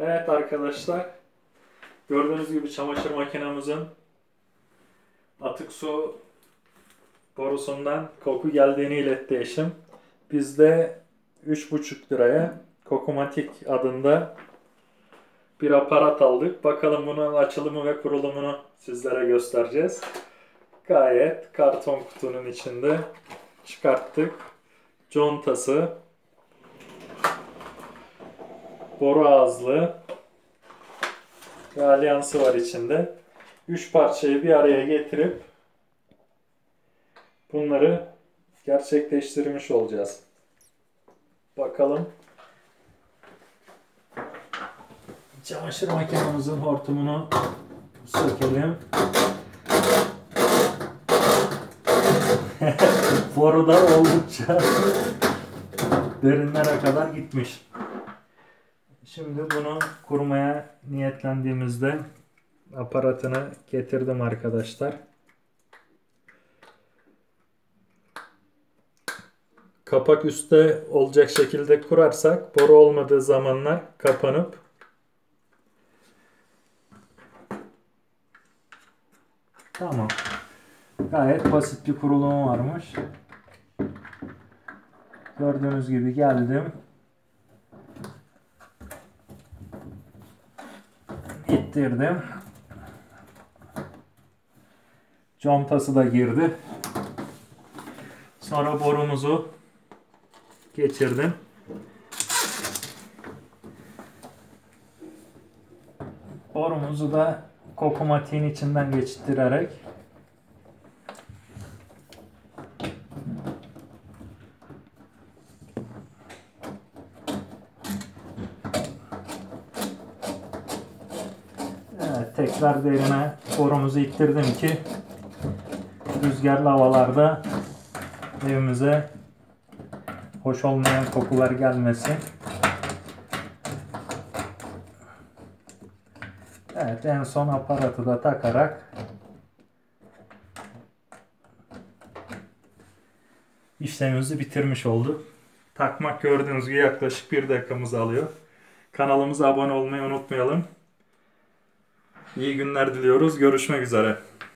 Evet arkadaşlar. Gördüğünüz gibi çamaşır makinemizin atık su borusundan koku geldiğini iletti eşim. Biz de 3,5 liraya Kokumatik adında bir aparat aldık. Bakalım bunun açılımı ve kurulumunu sizlere göstereceğiz. Gayet karton kutunun içinde çıkarttık. Contası, boru ağızlı ve alyansı var içinde. Üç parçayı bir araya getirip bunları gerçekleştirmiş olacağız. Bakalım. Çamaşır makinemizin hortumunu sökelim. Boruda oldukça derinlere kadar gitmiş. Şimdi bunu kurmaya niyetlendiğimizde aparatını getirdim arkadaşlar. Kapak üstte olacak şekilde kurarsak boru olmadığı zamanlar kapanıp Tamam. Gayet basit bir kurulumu varmış. Gördüğünüz gibi geldim. İttirdim. Contası da girdi. Sonra borumuzu geçirdim. Borumuzu da kokumatiğin içinden geçirerek Evet, tekrar derine borumuzu ittirdim ki rüzgarlı havalarda evimize hoş olmayan kokular gelmesin. Evet en son aparatı da takarak işlemimizi bitirmiş olduk. Takmak gördüğünüz gibi yaklaşık bir dakikamızı alıyor. Kanalımıza abone olmayı unutmayalım. İyi günler diliyoruz. Görüşmek üzere.